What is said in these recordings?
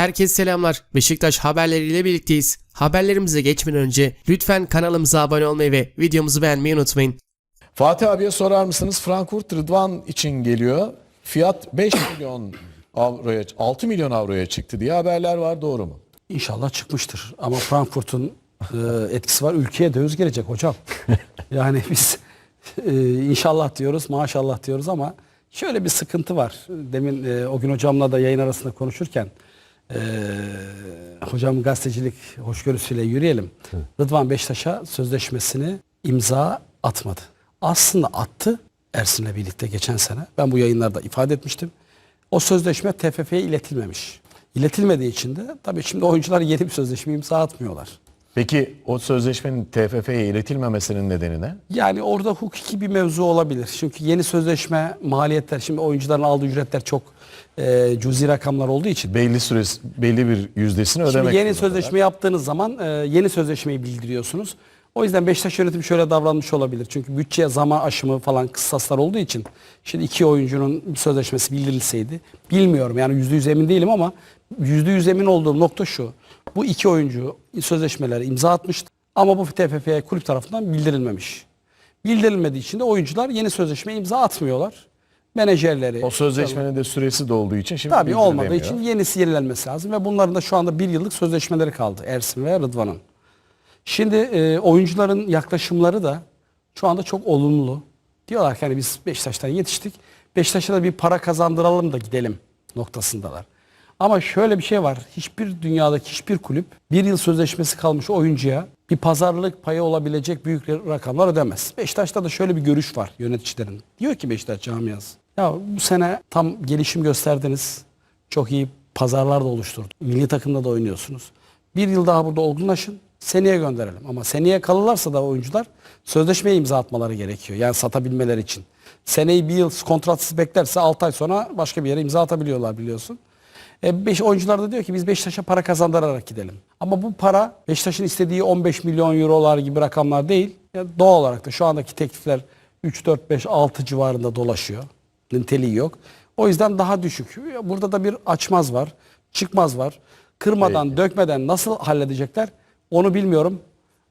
Herkese selamlar. Beşiktaş haberleriyle birlikteyiz. Haberlerimize geçmeden önce lütfen kanalımıza abone olmayı ve videomuzu beğenmeyi unutmayın. Fatih abiye sorar mısınız? Frankfurt Rıdvan için geliyor. Fiyat 5 milyon avroya, 6 milyon avroya çıktı diye haberler var. Doğru mu? İnşallah çıkmıştır. Ama Frankfurt'un e, etkisi var. Ülkeye döviz gelecek hocam. yani biz e, inşallah diyoruz, maşallah diyoruz ama şöyle bir sıkıntı var. Demin e, o gün hocamla da yayın arasında konuşurken e, hocam gazetecilik hoşgörüsüyle yürüyelim. Rıdvan Beştaş'a sözleşmesini imza atmadı. Aslında attı Ersin'le birlikte geçen sene. Ben bu yayınlarda ifade etmiştim. O sözleşme TFF'ye iletilmemiş. İletilmediği için de tabii şimdi oyuncular yeni bir sözleşme imza atmıyorlar. Peki o sözleşmenin TFF'ye iletilmemesinin nedeni ne? Yani orada hukuki bir mevzu olabilir. Çünkü yeni sözleşme maliyetler, şimdi oyuncuların aldığı ücretler çok e, cüzi rakamlar olduğu için. Belli süresi, belli bir yüzdesini ödemek. Şimdi yeni sözleşme yaptığınız zaman e, yeni sözleşmeyi bildiriyorsunuz. O yüzden Beşiktaş yönetimi şöyle davranmış olabilir. Çünkü bütçeye zaman aşımı falan kıssaslar olduğu için şimdi iki oyuncunun sözleşmesi bildirilseydi bilmiyorum yani yüzde yüz emin değilim ama yüzde yüz emin olduğum nokta şu. Bu iki oyuncu sözleşmeleri imza atmıştı ama bu TFF'ye kulüp tarafından bildirilmemiş. Bildirilmediği için de oyuncular yeni sözleşme imza atmıyorlar. Menajerleri. O sözleşmenin de süresi dolduğu için şimdi Tabii olmadığı için yenisi yenilenmesi lazım ve bunların da şu anda bir yıllık sözleşmeleri kaldı Ersin ve Rıdvan'ın. Şimdi e, oyuncuların yaklaşımları da şu anda çok olumlu. Diyorlar ki hani biz Beşiktaş'tan yetiştik. Beşiktaş'a da bir para kazandıralım da gidelim noktasındalar. Ama şöyle bir şey var. Hiçbir dünyadaki hiçbir kulüp bir yıl sözleşmesi kalmış oyuncuya bir pazarlık payı olabilecek büyük rakamlar ödemez. Beşiktaş'ta da şöyle bir görüş var yöneticilerin. Diyor ki Beşiktaş camiası. Ya bu sene tam gelişim gösterdiniz. Çok iyi pazarlar da oluşturdu. Milli takımda da oynuyorsunuz. Bir yıl daha burada olgunlaşın. Seneye gönderelim. Ama seneye kalırlarsa da oyuncular sözleşmeye imza atmaları gerekiyor. Yani satabilmeleri için. Seneyi bir yıl kontratsız beklerse 6 ay sonra başka bir yere imza atabiliyorlar biliyorsun. E, beş, oyuncular da diyor ki biz Beşiktaş'a para kazandırarak gidelim. Ama bu para Beşiktaş'ın istediği 15 milyon eurolar gibi rakamlar değil. Yani doğal olarak da şu andaki teklifler 3, 4, 5, 6 civarında dolaşıyor. Niteliği yok. O yüzden daha düşük. Burada da bir açmaz var, çıkmaz var. Kırmadan, dökmeden nasıl halledecekler onu bilmiyorum.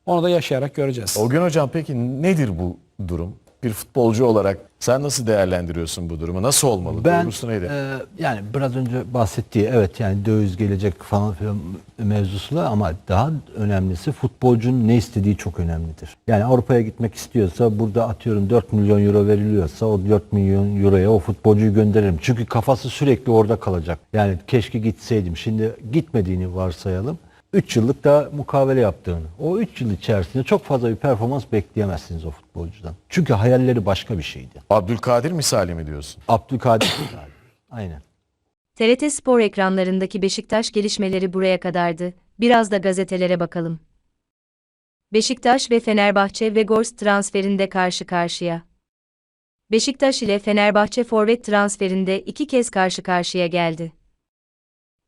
Onu da yaşayarak göreceğiz. O gün hocam peki nedir bu durum? Bir futbolcu olarak sen nasıl değerlendiriyorsun bu durumu? Nasıl olmalı? Ben neydi? e, yani biraz önce bahsettiği evet yani döviz gelecek falan filan mevzusu ama daha önemlisi futbolcunun ne istediği çok önemlidir. Yani Avrupa'ya gitmek istiyorsa burada atıyorum 4 milyon euro veriliyorsa o 4 milyon euroya o futbolcuyu gönderirim. Çünkü kafası sürekli orada kalacak. Yani keşke gitseydim. Şimdi gitmediğini varsayalım. 3 yıllık da mukavele yaptığını. O 3 yıl içerisinde çok fazla bir performans bekleyemezsiniz o futbolcudan. Çünkü hayalleri başka bir şeydi. Abdülkadir misali mi diyorsun? Abdülkadir Özel. Aynen. TRT Spor ekranlarındaki Beşiktaş gelişmeleri buraya kadardı. Biraz da gazetelere bakalım. Beşiktaş ve Fenerbahçe ve Gors transferinde karşı karşıya. Beşiktaş ile Fenerbahçe forvet transferinde iki kez karşı karşıya geldi.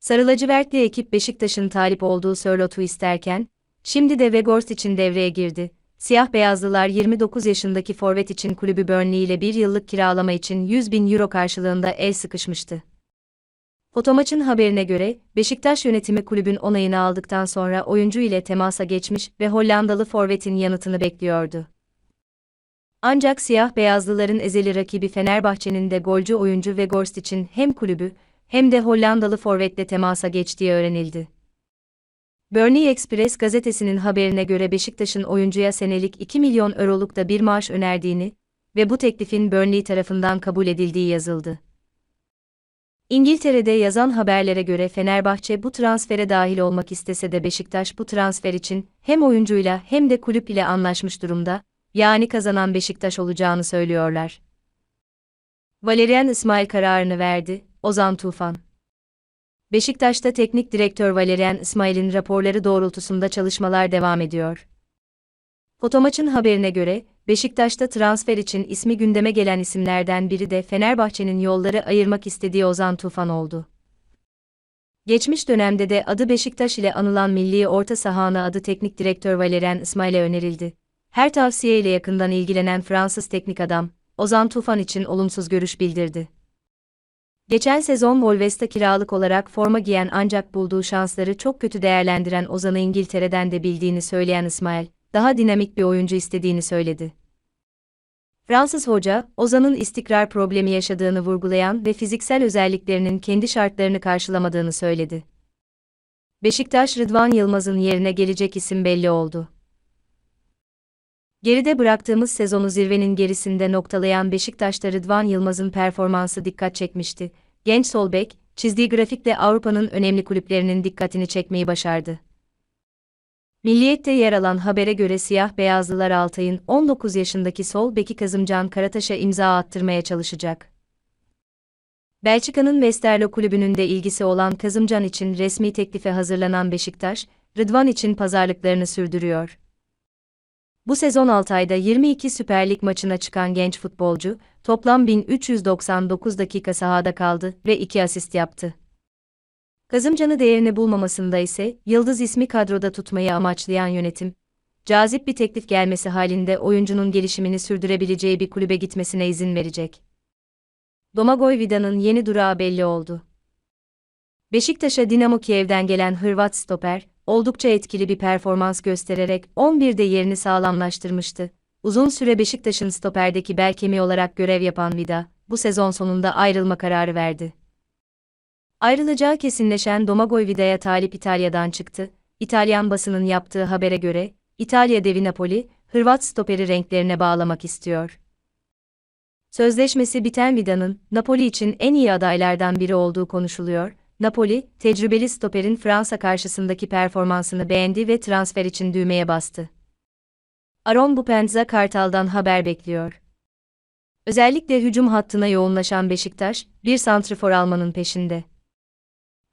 Sarı lacivertli ekip Beşiktaş'ın talip olduğu Sörlot'u isterken, şimdi de Vegors için devreye girdi. Siyah beyazlılar 29 yaşındaki forvet için kulübü Burnley ile bir yıllık kiralama için 100 bin euro karşılığında el sıkışmıştı. Fotomaç'ın haberine göre, Beşiktaş yönetimi kulübün onayını aldıktan sonra oyuncu ile temasa geçmiş ve Hollandalı forvetin yanıtını bekliyordu. Ancak siyah beyazlıların ezeli rakibi Fenerbahçe'nin de golcü oyuncu Weghorst için hem kulübü hem de Hollandalı forvetle temasa geçtiği öğrenildi. Burnley Express gazetesinin haberine göre Beşiktaş'ın oyuncuya senelik 2 milyon euroluk da bir maaş önerdiğini ve bu teklifin Burnley tarafından kabul edildiği yazıldı. İngiltere'de yazan haberlere göre Fenerbahçe bu transfere dahil olmak istese de Beşiktaş bu transfer için hem oyuncuyla hem de kulüp ile anlaşmış durumda, yani kazanan Beşiktaş olacağını söylüyorlar. Valerian İsmail kararını verdi, Ozan Tufan. Beşiktaş'ta teknik direktör Valerian İsmail'in raporları doğrultusunda çalışmalar devam ediyor. Fotomaç'ın haberine göre, Beşiktaş'ta transfer için ismi gündeme gelen isimlerden biri de Fenerbahçe'nin yolları ayırmak istediği Ozan Tufan oldu. Geçmiş dönemde de adı Beşiktaş ile anılan milli orta sahana adı teknik direktör Valerian İsmail'e önerildi. Her tavsiye ile yakından ilgilenen Fransız teknik adam, Ozan Tufan için olumsuz görüş bildirdi. Geçen sezon Wolves'te kiralık olarak forma giyen ancak bulduğu şansları çok kötü değerlendiren Ozan'ı İngiltere'den de bildiğini söyleyen İsmail, daha dinamik bir oyuncu istediğini söyledi. Fransız hoca, Ozan'ın istikrar problemi yaşadığını vurgulayan ve fiziksel özelliklerinin kendi şartlarını karşılamadığını söyledi. Beşiktaş Rıdvan Yılmaz'ın yerine gelecek isim belli oldu. Geride bıraktığımız sezonu zirvenin gerisinde noktalayan Beşiktaş'ta Rıdvan Yılmaz'ın performansı dikkat çekmişti. Genç sol bek, çizdiği grafikle Avrupa'nın önemli kulüplerinin dikkatini çekmeyi başardı. Milliyet'te yer alan habere göre siyah beyazlılar Altay'ın 19 yaşındaki sol beki Kazımcan Karataş'a imza attırmaya çalışacak. Belçika'nın Westerlo kulübünün de ilgisi olan Kazımcan için resmi teklife hazırlanan Beşiktaş, Rıdvan için pazarlıklarını sürdürüyor. Bu sezon Altay'da 22 Süper Lig maçına çıkan genç futbolcu, toplam 1399 dakika sahada kaldı ve 2 asist yaptı. Kazımcan'ı değerini bulmamasında ise Yıldız ismi kadroda tutmayı amaçlayan yönetim, cazip bir teklif gelmesi halinde oyuncunun gelişimini sürdürebileceği bir kulübe gitmesine izin verecek. Domagoj Vida'nın yeni durağı belli oldu. Beşiktaş'a Dinamo Kiev'den gelen Hırvat stoper, oldukça etkili bir performans göstererek 11'de yerini sağlamlaştırmıştı. Uzun süre Beşiktaş'ın stoperdeki bel kemiği olarak görev yapan Vida, bu sezon sonunda ayrılma kararı verdi. Ayrılacağı kesinleşen Domagoj Vida'ya talip İtalya'dan çıktı. İtalyan basının yaptığı habere göre, İtalya devi Napoli, Hırvat stoperi renklerine bağlamak istiyor. Sözleşmesi biten Vida'nın, Napoli için en iyi adaylardan biri olduğu konuşuluyor. Napoli, tecrübeli stoperin Fransa karşısındaki performansını beğendi ve transfer için düğmeye bastı. Aron Bupenza Kartal'dan haber bekliyor. Özellikle hücum hattına yoğunlaşan Beşiktaş, bir santrifor almanın peşinde.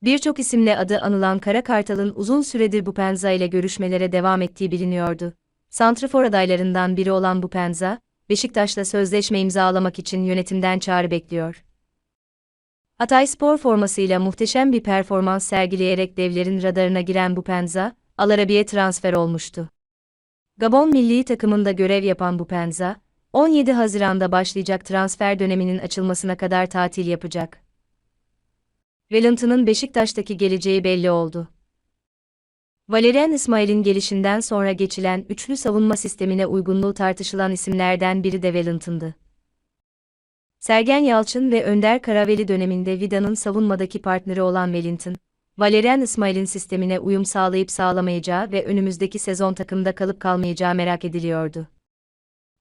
Birçok isimle adı anılan Kara Kartal'ın uzun süredir Bupenza ile görüşmelere devam ettiği biliniyordu. Santrifor adaylarından biri olan Bupenza, Beşiktaş'la sözleşme imzalamak için yönetimden çağrı bekliyor. Hatay spor formasıyla muhteşem bir performans sergileyerek devlerin radarına giren Bupenza, Alarabi'ye transfer olmuştu. Gabon milli takımında görev yapan Bupenza, 17 Haziran'da başlayacak transfer döneminin açılmasına kadar tatil yapacak. Wellington'ın Beşiktaş'taki geleceği belli oldu. Valerian İsmail'in gelişinden sonra geçilen üçlü savunma sistemine uygunluğu tartışılan isimlerden biri de Wellington'dı. Sergen Yalçın ve Önder Karaveli döneminde Vida'nın savunmadaki partneri olan Wellington, Valerian İsmail'in sistemine uyum sağlayıp sağlamayacağı ve önümüzdeki sezon takımda kalıp kalmayacağı merak ediliyordu.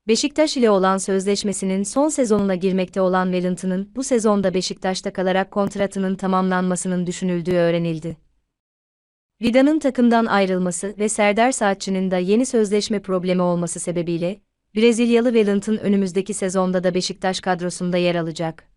Beşiktaş ile olan sözleşmesinin son sezonuna girmekte olan Wellington'ın bu sezonda Beşiktaş'ta kalarak kontratının tamamlanmasının düşünüldüğü öğrenildi. Vida'nın takımdan ayrılması ve Serdar Saatçı'nın da yeni sözleşme problemi olması sebebiyle, Brezilyalı Wellington önümüzdeki sezonda da Beşiktaş kadrosunda yer alacak.